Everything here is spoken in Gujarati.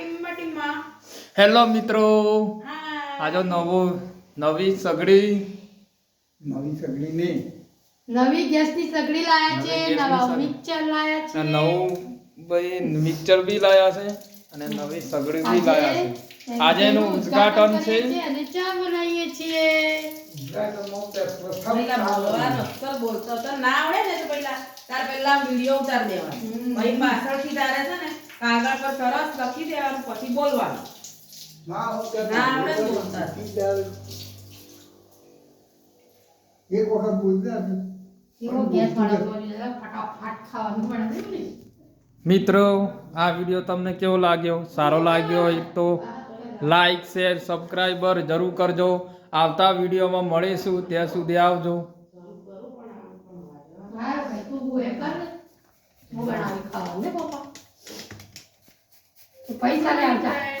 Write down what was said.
ટીમ્મા ટીમ્મા હેલો મિત્રો. હા આજે નવો નવી સગડી. નવી સગડી ને નવી ગેસની સગડી લાયા છે નવા મિક્સર લાયા છે. નવું ભાઈ મિક્સર બી લાયા છે અને નવી સગડી બી લાયા છે. આજે એનું ઉદ્ઘાટન છે. અને ચા બનાવીએ છીએ. બોલતો તો ના આવડે ને તો પેલા તાર પેલા વીડિયો ઉતાર દેવા ભાઈ પાછળથી તારે છે ને કાગળ પર સરસ લખી દેવાનું પછી બોલવાનું. ના હું તે ના આવડે ને બોલતા. એક વખત બોલતા એવો ગેસ વાળો બોલી ફટાફટ ખાવાનું બનાવ્યું ને? મિત્રો આ વીડિયો તમને કેવો લાગ્યો? સારો લાગ્યો હોય તો લાઈક શેર સબસ્ક્રાઈબર જરૂર કરજો. આવતા વિડીયોમાં મળીશું ત્યાં સુધી આવજો. હા ભાઈ તું એ કર ને હું બનાવી ખાવાનું ને પપ્પા? તો પૈસા લે આવજા.